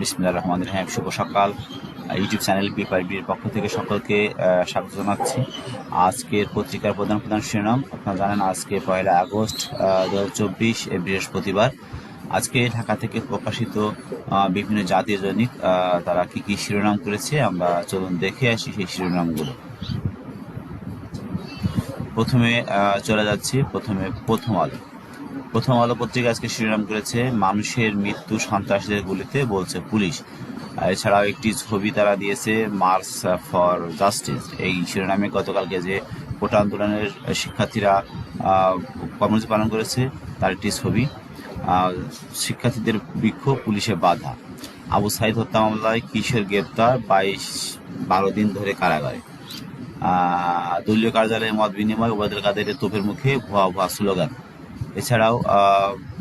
বিসমিল্লাহ রহমান রহিম। শুভ সকাল। YouTube channel বিপিআরবির পক্ষ থেকে সকলকে স্বাগত জানাচ্ছি। আজকের পত্রিকার প্রধান প্রধান শিরোনাম, আপনারা জানেন আজকে পয়লা আগস্ট দু হাজার চব্বিশ বৃহস্পতিবার। আজকে ঢাকা থেকে প্রকাশিত বিভিন্ন জাতীয় দৈনিক তারা কি কি শিরোনাম করেছে আমরা চলুন দেখে আসি সেই শিরোনামগুলো। প্রথমে চলে যাচ্ছি প্রথমে প্রথম আলো। প্রথম আলো পত্রিকা আজকে শিরোনাম করেছে, মানুষের মৃত্যু সন্ত্রাসীদের গুলিতে বলছে পুলিশ। এছাড়াও একটি ছবি তারা দিয়েছে মার্চ ফর জাস্টিস। এই শিরোনামে গতকালকে যে কোটা আন্দোলনের শিক্ষার্থীরা কর্মসূচি পালন করেছে, তার একটি ছবি। শিক্ষার্থীদের বিক্ষোভ, পুলিশে বাধা। আবু সাইদ হত্যা মামলায় কিশোর গ্রেপ্তার? বাইশ, বারো দিন ধরে কারাগারে। দলীয় কার্যালয়ে মত বিনিময়, ওবায়দুল কাদেরের তোপের মুখে ভুয়া ভুয়া স্লোগান। এছাড়াও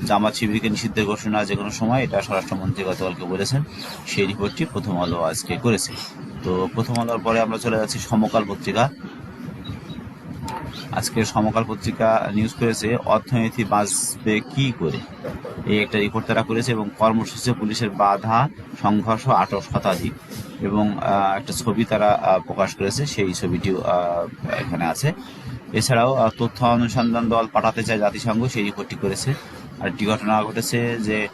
জামাত শিবিরকে নিষিদ্ধের ঘোষণা যে কোনো সময়, এটা স্বরাষ্ট্রমন্ত্রী গতকালকে বলেছেন, সেই রিপোর্টটি প্রথম আলো আজকে করেছে। তো প্রথম আলোর পরে আমরা চলে যাচ্ছি সমকাল পত্রিকা। আজকে সমকাল পত্রিকা নিউজ করেছে অর্থনীতি বাঁচবে কি করে? এই একটা রিপোর্ট তারা করেছে এবং কর্মসূচিতে পুলিশের বাধা সংঘর্ষ আটক শতাধিক। এবং একটা ছবি তারা প্রকাশ করেছে, সেই ছবিটিও এখানে আছে। এছাড়াও তথ্য অনুসন্ধান দল পাঠাতে চায় জাতিসংঘ সেই রিপোর্টটি করেছে। আর একটি ঘটনা ঘটেছে যে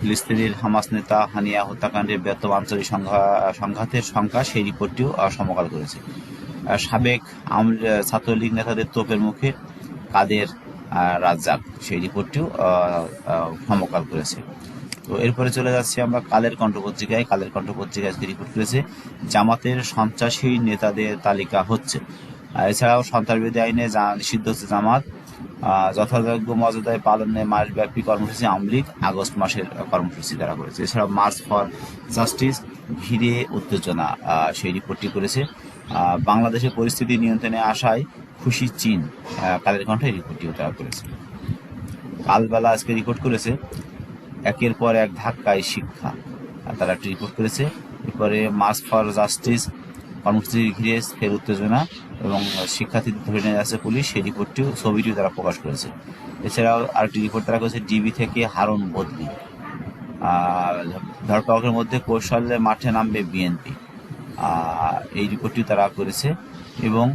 ফিলিস্তিনের হামাস নেতা হানিয়া হত্যাকাণ্ডের বৃহত্তম আঞ্চলিক সংঘা- সংঘাতের সংখ্যা সেই রিপোর্টটিও সমকাল করেছে। সাবেক ছাত্রলীগ নেতাদের তোপের মুখে কাদের রাজ্জাক, সেই রিপোর্টটিও সমকাল করেছে। তো এরপরে চলে যাচ্ছি আমরা কালের কণ্ঠ পত্রিকায় কালের কণ্ঠ পত্রিকা আজকে রিপোর্ট করেছে, জামাতের সন্ত্রাসী নেতাদের তালিকা হচ্ছে। এছাড়াও সন্ত্রাসবিরোধী আইনে নিষিদ্ধ হচ্ছে জামাত। যথাযোগ্য মর্যাদায় পালনে মাসব্যাপী কর্মসূচি আওয়ামী লীগ আগস্ট মাসের কর্মসূচি তারা করেছে। এছাড়াও মার্চ ফর জাস্টিস ঘিরে উত্তেজনা সেই রিপোর্টটি করেছে। বাংলাদেশের পরিস্থিতি নিয়ন্ত্রণে আসায় খুশি চীন কালের কণ্ঠে রিপোর্টটিও তারা করেছে। কালবেলা আজকে রিপোর্ট করেছে, একের পর এক ধাক্কায় শিক্ষা। তারা একটি রিপোর্ট করেছে, এরপরে মার্চ ফর জাস্টিস কর্মসূচি ঘিরে ফের উত্তেজনা এবং শিক্ষার্থীদের ধরে নিয়ে যাচ্ছে পুলিশ, সেই রিপোর্টটিও ছবিটিও তারা প্রকাশ করেছে। এছাড়াও আরেকটি রিপোর্ট তারা করেছে, ডিবি থেকে হারন বদলি। আর ধরপাকড়ের মধ্যে কৌশলে মাঠে নামবে বিএনপি। এই রিপোর্টটি তারা করেছে এবং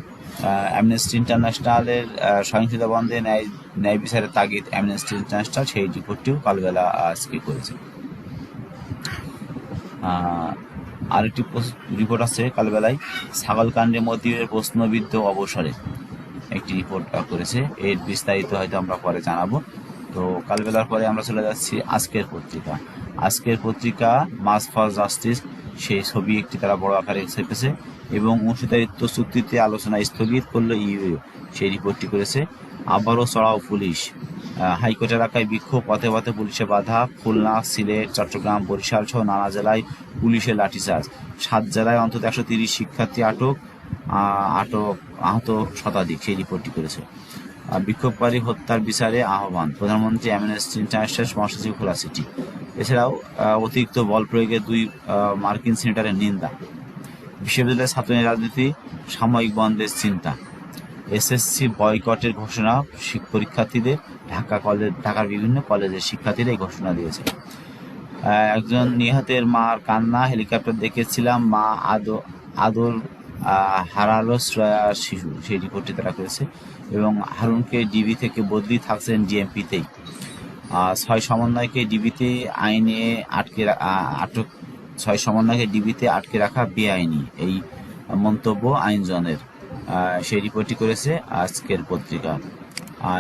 অ্যামনেস্টি ইন্টারন্যাশনালের সহিংসতা বন্ধে ন্যায় ন্যায় বিচারের তাগিদ অ্যামনেস্টি ইন্টারন্যাশনাল সেই রিপোর্টটিও কালবেলা আজকে করেছে। আরেকটি রিপোর্ট আছে কালবেলায় ছাগলকাণ্ডে মতিউরের প্রশ্নবিদ্ধ অবসরে। একটি রিপোর্ট করেছে। এর বিস্তারিত হয়তো আমরা পরে জানাব। তো কালবেলার পরে আমরা চলে যাচ্ছি আজকের পত্রিকা। আজকের পত্রিকা মাস ফর জাস্টিস সেই ছবি একটি তারা বড় আকারে ছেপেছে এবং অংশীদারিত্ব চুক্তিতে আলোচনা স্থগিত করল ইউএ। সেই রিপোর্টটি করেছে, আবারও চড়াও পুলিশ। হাইকোর্ট এলাকায় বিক্ষোভ, পথে পথে পুলিশে বাধা, খুলনা সিলেট চট্টগ্রাম, বরিশাল সহ নানা জেলায় পুলিশের লাঠিচার্জ। সাত জেলায় অন্তত একশো তিরিশ শিক্ষার্থী আটক আটক, আহত শতাধিক, সেই রিপোর্টটি করেছে। বিক্ষোভকারী হত্যার বিচারে আহ্বান, প্রধানমন্ত্রী অ্যামনেস্টি ইন্টারন্যাশনাল মহাসচিব খোলা সিটি। এছাড়াও অতিরিক্ত বল প্রয়োগে দুই মার্কিন সেনেটারের নিন্দা। বিশ্ববিদ্যালয়ের ছাত্র রাজনীতি, সাময়িক বন্ধের চিন্তা। এসএসসি বয়কটের ঘোষণা পরীক্ষার্থীদের ঢাকা কলেজ ঢাকার বিভিন্ন কলেজের শিক্ষার্থীরা এই ঘোষণা দিয়েছে। একজন নিহতের মার কান্না, হেলিকপ্টার দেখেছিলাম, মা আদো, আদর হারালো শিশু। সেই রিপোর্টটি তারা করেছে এবং হারুনকে ডিবি থেকে বদলি থাকছেন ডিএমপিতেই ছয় সমন্বয়কে ডিবিতে আইনে আটকে আটক, ছয় সমন্বয়কে ডিবিতে আটকে রাখা বেআইনি এই মন্তব্য আইনজনের। সেই রিপোর্টটি করেছে আজকের পত্রিকা।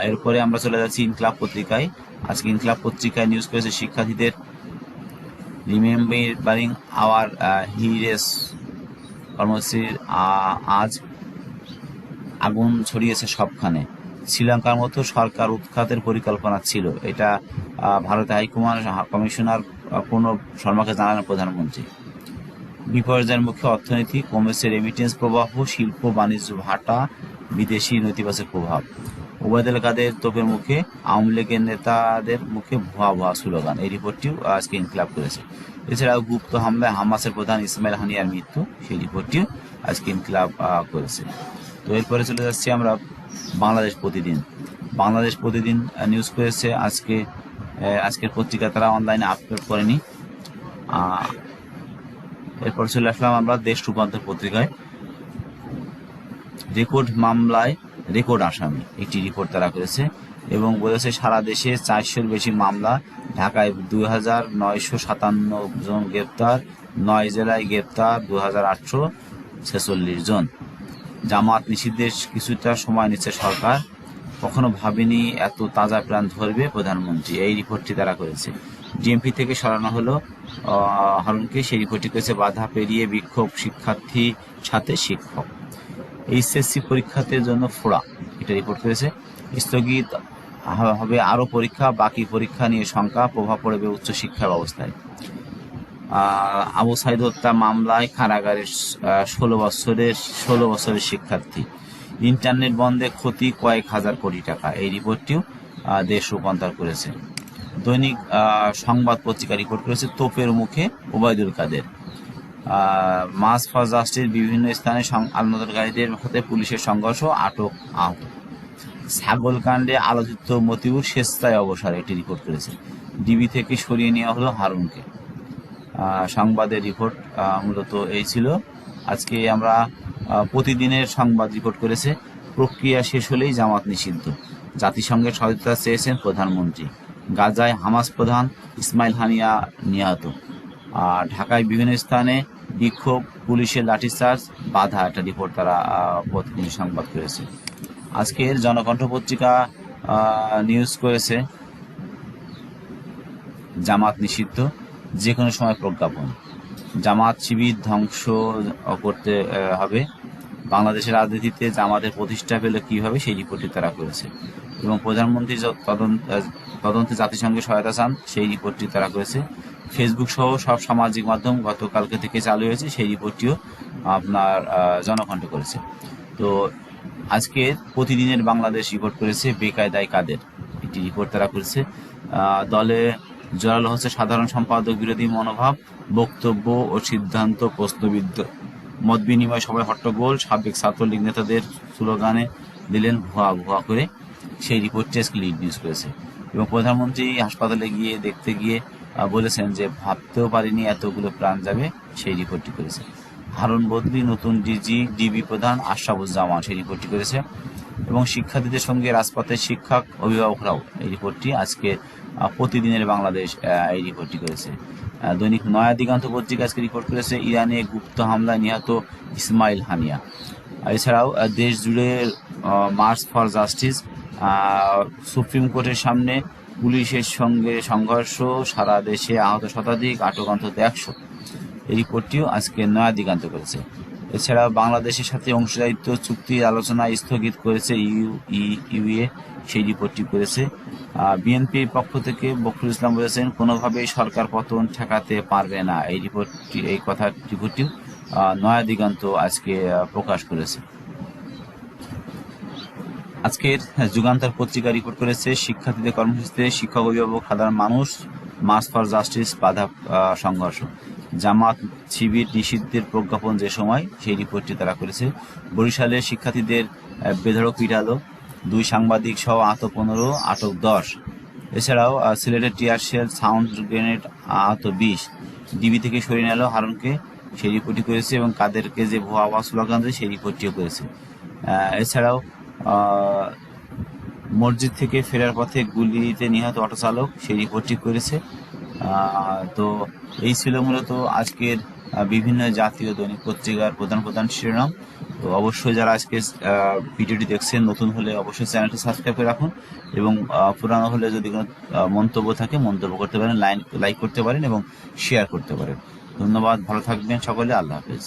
এরপরে আমরা চলে যাচ্ছি ইনক্লাব পত্রিকায়। আজকে ইনক্লাব পত্রিকায় নিউজ করেছে শিক্ষার্থীদের রিমেম্বারিং আওয়ার হিরেস কর্মসূচির আজ আগুন ছড়িয়েছে সবখানে। শ্রীলঙ্কার মতো সরকার উৎখাতের পরিকল্পনা ছিল। এটা আহ, ভারতের হাইকমান কমিশনার প্রণব শর্মাকে জানালেন প্রধানমন্ত্রী। বিপর্যয়ের মুখে অর্থনীতি কমেছে রেমিটেন্স প্রবাহ শিল্প বাণিজ্য ভাটা বিদেশি নেতিবাচক প্রভাব। ওবায়দুল কাদের তোপের মুখে, আওয়ামী লীগের নেতাদের মুখে ভুয়া ভুয়া স্লোগান। এই রিপোর্টটিও আজকে ইনকলাব করেছে। এছাড়াও গুপ্ত হামলায় হামাসের প্রধান ইসমাইল হানিয়ার মৃত্যু, সেই রিপোর্টটিও আজকে ইনকলাব করেছে। তো এরপরে চলে যাচ্ছি আমরা বাংলাদেশ প্রতিদিন। বাংলাদেশ প্রতিদিন নিউজ করেছে। আজকে আজকের পত্রিকা তারা অনলাইনে আপলোড করেনি। এরপর চলে আসলাম আমরা দেশ রূপান্তর পত্রিকায়। রেকর্ড মামলায় রেকর্ড আসামি। একটি রিপোর্ট তারা করেছে এবং বলেছে সারা দেশে চারশোর বেশি মামলা। ঢাকায় দুই হাজার নয়শো সাতান্ন জন গ্রেপ্তার নয় জেলায় গ্রেপ্তার দু হাজার আটশো ছেচল্লিশ জন। জামাত নিষিদ্ধের কিছুটা সময় নিচ্ছে সরকার। কখনো ভাবেনি এত তাজা প্রাণ ধরবে প্রধানমন্ত্রী। এই রিপোর্টটি তারা করেছে। ডিএমপি থেকে সরানো হলো আহ, হারুনকে। সেই রিপোর্টটি করেছে বাধা পেরিয়ে বিক্ষোভ শিক্ষার্থী সাথে শিক্ষক। এইচএসসি পরীক্ষার্থীর জন্য ফোড়া। এটা রিপোর্ট করেছে স্থগিত হবে আরও পরীক্ষা, বাকি পরীক্ষা নিয়ে শঙ্কা, প্রভাব পড়বে উচ্চশিক্ষা ব্যবস্থায়। আবু সাইদ হত্যা মামলায় কারাগারের ষোলো বছরের ষোলো বছরের শিক্ষার্থী। ইন্টারনেট বন্ধে ক্ষতি কয়েক হাজার কোটি টাকা। এই রিপোর্টটিও দেশ রূপান্তর করেছে। দৈনিক সংবাদ পত্রিকা রিপোর্ট করেছে তোপের মুখে ওবায়দুল কাদের। মাস ফর জাস্টিস বিভিন্ন স্থানে আন্দোলনকারীদের সাথে পুলিশের সংঘর্ষ, আটক আহত। ছাগল কাণ্ডে আলোচিত মতিউর স্বেচ্ছায় অবসর একটি রিপোর্ট করেছে ডিবি থেকে সরিয়ে নেওয়া হলো হারুনকে। সংবাদের রিপোর্ট মূলত এই ছিল। আজকে আমরা প্রতিদিনের সংবাদ রিপোর্ট করেছে। প্রক্রিয়া শেষ হলেই জামাত নিষিদ্ধ। জাতিসংঘের সহায়তা চেয়েছেন প্রধানমন্ত্রী। গাজায় হামাস প্রধান ইসমাইল হানিয়া নিহত। ঢাকায় বিভিন্ন স্থানে বিক্ষোভ, পুলিশের লাঠিচার্জ, বাধা একটা রিপোর্ট তারা প্রতিদিন সংবাদ করেছে। আজকের জনকণ্ঠ পত্রিকা নিউজ করেছে জামাত নিষিদ্ধ যে কোনো সময় প্রজ্ঞাপন। জামাত শিবির ধ্বংস করতে হবে। বাংলাদেশের রাজনীতিতে জামাতের প্রতিষ্ঠা পেলে কি হবে সেই রিপোর্টটি তারা করেছে। এবং প্রধানমন্ত্রী তদন্ত তদন্তে জাতিসংঘের সহায়তা চান সেই রিপোর্টটি তারা করেছে। ফেসবুক সহ সব সামাজিক মাধ্যম গতকালকে থেকে চালু হয়েছে, সেই রিপোর্টটিও আপনার জনকণ্ঠ করেছে। তো আজকে প্রতিদিনের বাংলাদেশ রিপোর্ট করেছে বেকায়দায় কাদের, একটি রিপোর্ট তারা করেছে। দলে জড়ালো হচ্ছে সাধারণ সম্পাদক বিরোধী মনোভাব, বক্তব্য ও সিদ্ধান্ত, প্রশ্নবিদ্ধ, মত বিনিময়, সবাই হট্টগোল, সাবেক ছাত্রলীগ নেতাদের স্লোগানে দিলেন ভুয়া ভুয়া করে। সেই রিপোর্টটি আজকে লিড নিউজ করেছে। এবং প্রধানমন্ত্রী হাসপাতালে গিয়ে দেখতে গিয়ে বলেছেন যে ভাবতেও পারিনি এতগুলো প্রাণ যাবে, সেই রিপোর্টটি করেছে। হারুন বদলি, নতুন ডিজি, ডিবি প্রধান আশরাফুজ্জামান সেই রিপোর্টটি করেছে। এবং শিক্ষার্থীদের সঙ্গে রাজপথের শিক্ষক, অভিভাবকরাও এই রিপোর্টটি আজকে প্রতিদিনের বাংলাদেশ এই রিপোর্টটি করেছে। দৈনিক নয়া দিগান্ত পত্রিকা আজকে রিপোর্ট করেছে, ইরানে গুপ্ত হামলায় নিহত ইসমাইল হানিয়া। এছাড়াও দেশ জুড়ে মার্চ ফর জাস্টিস সুপ্রিম কোর্টের সামনে পুলিশের সঙ্গে সংঘর্ষ, সারা দেশে আহত শতাধিক আটক অন্তত একশো এই রিপোর্টটিও আজকে নয়া দিগান্ত করেছে। এছাড়া বাংলাদেশের সাথে অংশীদারিত্ব চুক্তির আলোচনা স্থগিত করেছে ইউ ইউএ সেই রিপোর্টটি করেছে। বিএনপির পক্ষ থেকে বখরুল ইসলাম বলেছেন, কোনোভাবেই সরকার পতন ঠেকাতে পারবে না। এই রিপোর্টটি, এই কথা, রিপোর্টটিও নয়া দিগন্ত আজকে প্রকাশ করেছে। আজকের যুগান্তর পত্রিকা রিপোর্ট করেছে শিক্ষার্থীদের কর্মসূচিতে শিক্ষক, অভিভাবক, সাধারণ মানুষ মাস ফর জাস্টিস বাধা সংঘর্ষ। জামাত, শিবির নিষিদ্ধের প্রজ্ঞাপন যে সময়, সেই রিপোর্টটি তারা করেছে। বরিশালে শিক্ষার্থীদের বেধড়ক পিটালো। দুই সাংবাদিক সহ আহত পনেরো, আটক দশ। এছাড়াও সিলেটের টিয়ার শেল সাউন্ড গ্রেনেড আহত বিশ। ডিবি থেকে সরিয়ে নিল হারুনকে। সেই রিপোর্টটি করেছে এবং কাদেরকে যে ভুয়া আওয়াজ স্লোগান সেই রিপোর্টটিও করেছে। এছাড়াও মসজিদ থেকে ফেরার পথে গুলিতে নিহত অটো চালক সেই রিপোর্টটি করেছে। তো এই ছিল মূলত আজকের বিভিন্ন জাতীয় দৈনিক পত্রিকার প্রধান প্রধান শিরোনাম। তো অবশ্যই যারা আজকে ভিডিওটি দেখছেন, নতুন হলে অবশ্যই চ্যানেলটি সাবস্ক্রাইব করে রাখুন এবং পুরানো হলে যদি কোনো মন্তব্য থাকে, মন্তব্য করতে পারেন লাইন লাইক করতে পারেন এবং শেয়ার করতে পারেন। ধন্যবাদ, ভালো থাকবেন সকলে, আল্লাহ হাফেজ।